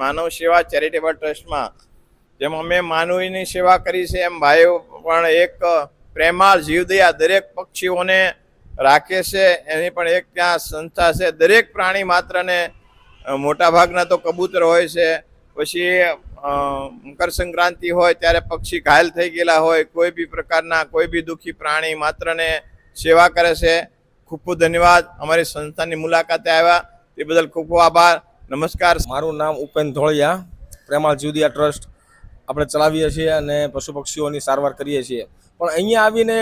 માનવ સેવા ચેરિટેબલ ટ્રસ્ટમાં, જેમ અમે માનવીની સેવા કરી છે, એમ ભાઈઓ પણ એક પ્રેમાળ જીવદયા દરેક પક્ષીઓને રાખે છે. એની પણ એક ત્યાં સંસ્થા છે. દરેક પ્રાણી માત્રને મોટાભાગના તો કબૂતર હોય છે. પછી મકર સંક્રાંતિ હોય ત્યારે પક્ષી ઘાયલ થઈ ગયેલા હોય, કોઈ બી પ્રકારના કોઈ બી દુઃખી પ્રાણી માત્રને સેવા કરે છે. ખૂબ ખૂબ ધન્યવાદ. અમારી સંસ્થાની મુલાકાતે આવ્યા. તે બદલ ખૂબ ખૂબ આભાર. નમસ્કાર. મારું નામ ઉપેન ધોળિયા પ્રેમાલ જુદિયા ટ્રસ્ટ. આપણે ચલાવીએ છીએ અને પશુ પક્ષીઓની સારવાર કરીએ છીએ. પણ અહીંયા આવીને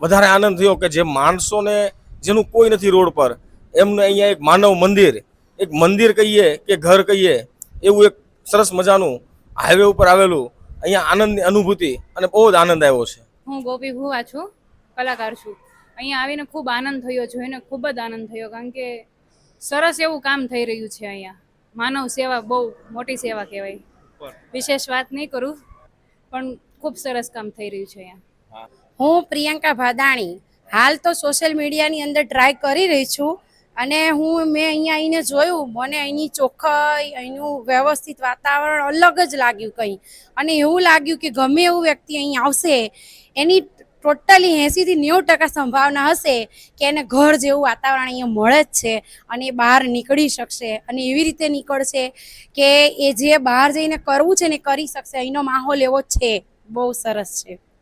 વધારે આનંદ થયો કે જે માણસોને, જેનું કોઈ નથી રોડ પર, એમને અહીંયા એક માનવ મંદિર, એક મંદિર કહીએ કે ઘર કહીએ, એવું એક સરસ મજાનું હાઈવે ઉપર આવેલું. અહીંયા આનંદની અનુભૂતિ અને બહુ જ આનંદ આવ્યો છે. હું ગોપી ભુવા છું, કલાકાર છું. અહીંયા આવીને ખૂબ આનંદ થયો, જોઈને ખૂબ જ આનંદ થયો, કારણ કે સરસ એવું કામ થઈ રહ્યું છે અહીંયા. માનવ સેવા બહુ મોટી સેવા કહેવાય. વિશેષ વાત નહીં કરું પણ ખૂબ સરસ કામ થઈ રહ્યું છે અહીંયા. હું પ્રિયંકા ભાદાણી. હાલ તો સોશિયલ મીડિયાની અંદર ટ્રાય કરી રહી છું અને હું મેં અહીંયા આવીને જોયું મને અહીંની ચોખ્ખાઈ અહીંનું વ્યવસ્થિત વાતાવરણ અલગ જ લાગ્યું કંઈ. અને એવું લાગ્યું કે ગમે એવું વ્યક્તિ અહીં આવશે એની ટોટલી એંસીથી નેવું ટકા સંભાવના હશે કે એને ઘર જેવું વાતાવરણ અહીંયા મળે જ છે અને એ બહાર નીકળી શકશે. અને એવી રીતે નીકળશે કે એ જે બહાર જઈને કરવું છે ને કરી શકશે. અહીંનો માહોલ એવો છે. બહુ સરસ છે.